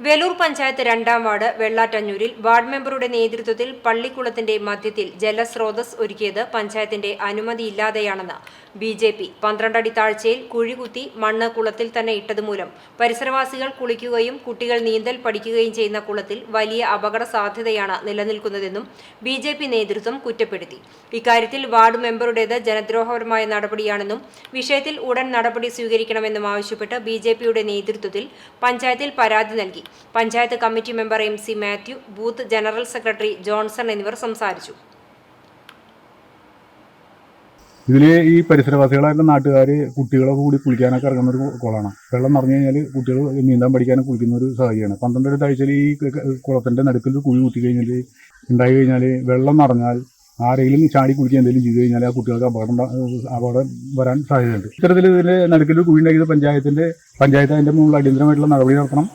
വേലൂർ പഞ്ചായത്ത് രണ്ടാം ward വെള്ളാറ്റഞ്ഞൂരിൽ ward മെമ്പറുടെ നേതൃത്വത്തിൽ പള്ളിക്കുളത്തിന്റെ മധ്യത്തിൽ ജലസ്രോതസ് ഒരുക്കിയത് പഞ്ചായത്തിന്റെ അനുമതിയില്ലാതെയാണെന്ന് ബി ജെ പി. പന്ത്രണ്ടടി താഴ്ചയിൽ കുഴികുത്തി മണ്ണ് കുളത്തിൽ തന്നെ ഇട്ടതുമൂലം പരിസരവാസികൾ കുളിക്കുകയും കുട്ടികൾ നീന്തൽ പഠിക്കുകയും ചെയ്യുന്ന കുളത്തിൽ വലിയ അപകട സാധ്യതയാണ് നിലനിൽക്കുന്നതെന്നും ബി ജെ പി നേതൃത്വം കുറ്റപ്പെടുത്തി. ഇക്കാര്യത്തിൽ വാർഡ് മെമ്പറുടേത് ജനദ്രോഹപരമായ നടപടിയാണെന്നും വിഷയത്തിൽ ഉടൻ നടപടി സ്വീകരിക്കണമെന്നും ആവശ്യപ്പെട്ട് ബി നേതൃത്വത്തിൽ പഞ്ചായത്തിൽ പരാതി നൽകി. Panchayat committee member M C Mathew booth general secretary Johnson എന്നിവർ സംസാരിച്ചു. ഇതിൽ ഈ പരിസരവാസികളായിട്ടുള്ള നാട്ടുകാർ കുട്ടികളൊക്കെ കൂടി കുളിക്കാനൊക്കെ ഇറങ്ങുന്ന ഒരു കുളമാണ്. വെള്ളം നിറഞ്ഞു കഴിഞ്ഞാൽ കുട്ടികൾ നീന്താൻ പഠിക്കാനും കുളിക്കുന്ന ഒരു സാഹചര്യമാണ്. പന്ത്രണ്ട് ഒരു താഴ്ചയിൽ ഈ കുളത്തിന്റെ നടുക്കിൽ കുഴി കുത്തി കഴിഞ്ഞാൽ ഉണ്ടായി കഴിഞ്ഞാൽ വെള്ളം നിറഞ്ഞാൽ ആരെങ്കിലും ചാടി കുളിക്കുക എന്തെങ്കിലും ചെയ്തു കഴിഞ്ഞാൽ ആ കുട്ടികൾക്ക് അപകടം അപകടം വരാൻ സാധ്യതയുണ്ട്. ഇത്തരത്തിൽ ഇതിന്റെ നടുക്കിൽ കുഴി ഉണ്ടാക്കിയത് പഞ്ചായത്തിന്റെ പഞ്ചായത്ത് അതിന്റെ മുകളിൽ അടിയന്തരമായിട്ടുള്ള നടപടി നടത്തണം.